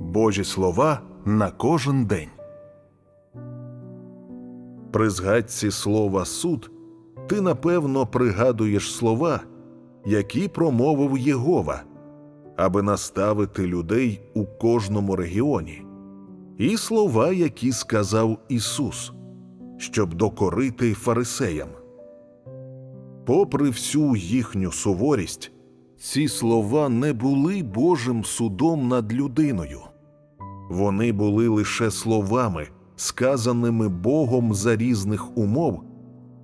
Божі слова на кожен день. При згадці слова суд ти напевно пригадуєш слова, які промовив Єгова, аби наставити людей у кожному регіоні, і слова, які сказав Ісус, щоб докорити фарисеям. Попри всю їхню суворість, ці слова не були Божим судом над людиною. Вони були лише словами, сказаними Богом за різних умов,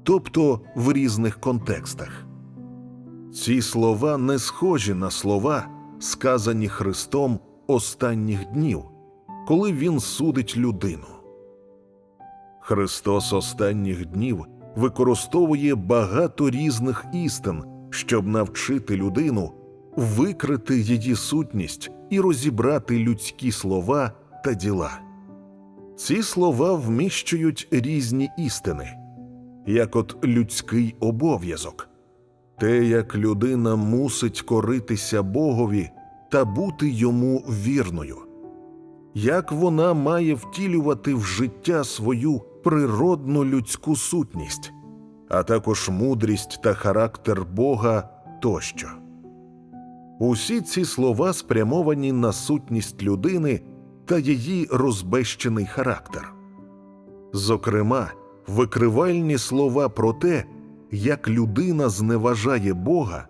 тобто в різних контекстах. Ці слова не схожі на слова, сказані Христом останніх днів, коли Він судить людину. Христос останніх днів використовує багато різних істин, щоб навчити людину викрити її сутність і розібрати людські слова та діла. Ці слова вміщують різні істини, як от людський обов'язок, те, як людина мусить коритися Богові та бути йому вірною, як вона має втілювати в життя свою природну людську сутність, а також мудрість та характер Бога тощо. Усі ці слова спрямовані на сутність людини та її розбещений характер. Зокрема, викривальні слова про те, як людина зневажає Бога,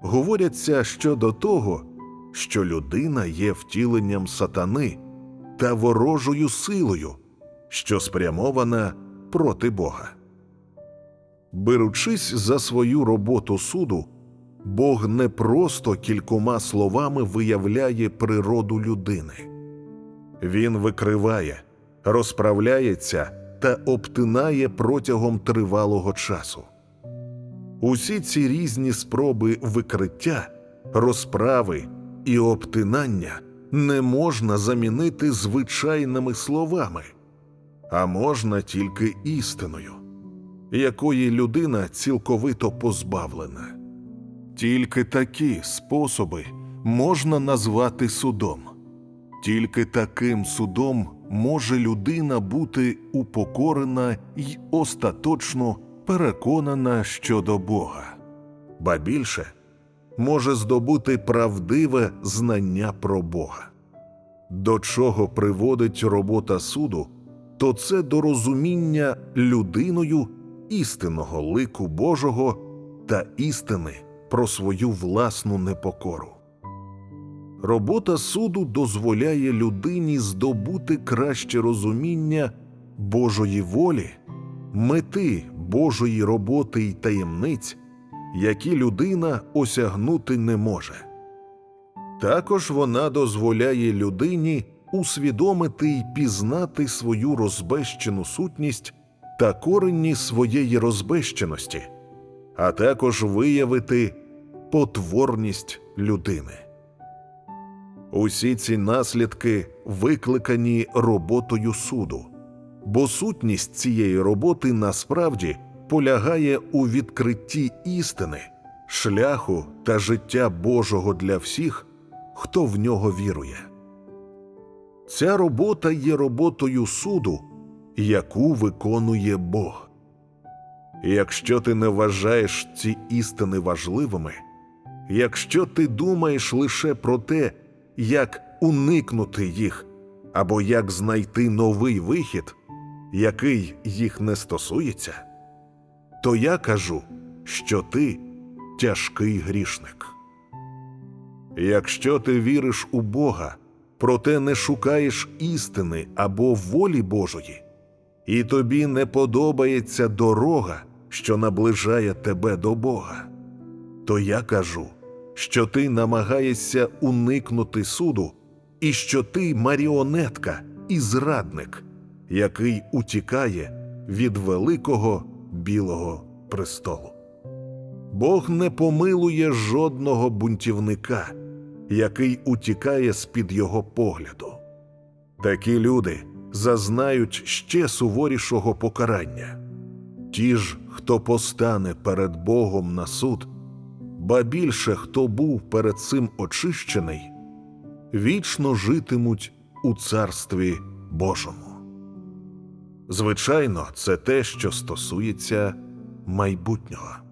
говоряться щодо того, що людина є втіленням сатани та ворожою силою, що спрямована проти Бога. Беручись за свою роботу суду, Бог не просто кількома словами виявляє природу людини. Він викриває, розправляється та обтинає протягом тривалого часу. Усі ці різні спроби викриття, розправи і обтинання не можна замінити звичайними словами, а можна тільки істиною, якої людина цілковито позбавлена. Тільки такі способи можна назвати судом. Тільки таким судом може людина бути упокорена й остаточно переконана щодо Бога, ба більше може здобути правдиве знання про Бога. До чого приводить робота суду, то це до розуміння людиною істинного лику Божого та істини про свою власну непокору. Робота суду дозволяє людині здобути краще розуміння Божої волі, мети Божої роботи й таємниць, які людина осягнути не може. Також вона дозволяє людині усвідомити й пізнати свою розбещену сутність та корені своєї розбещеності, а також виявити потворність людини. Усі ці наслідки викликані роботою суду, бо сутність цієї роботи насправді полягає у відкритті істини, шляху та життя Божого для всіх, хто в нього вірує. Ця робота є роботою суду, яку виконує Бог. Якщо ти не вважаєш ці істини важливими, якщо ти думаєш лише про те, як уникнути їх або як знайти новий вихід, який їх не стосується, то я кажу, що ти тяжкий грішник. Якщо ти віриш у Бога, проте не шукаєш істини або волі Божої, і тобі не подобається дорога, що наближає тебе до Бога, то я кажу, що ти намагаєшся уникнути суду, і що ти маріонетка і зрадник, який утікає від великого білого престолу. Бог не помилує жодного бунтівника, який утікає з під його погляду. Такі люди зазнають ще суворішого покарання. Ті ж, хто постане перед Богом на суд, ба більше хто був перед цим очищений, вічно житимуть у Царстві Божому. Звичайно, це те, що стосується майбутнього.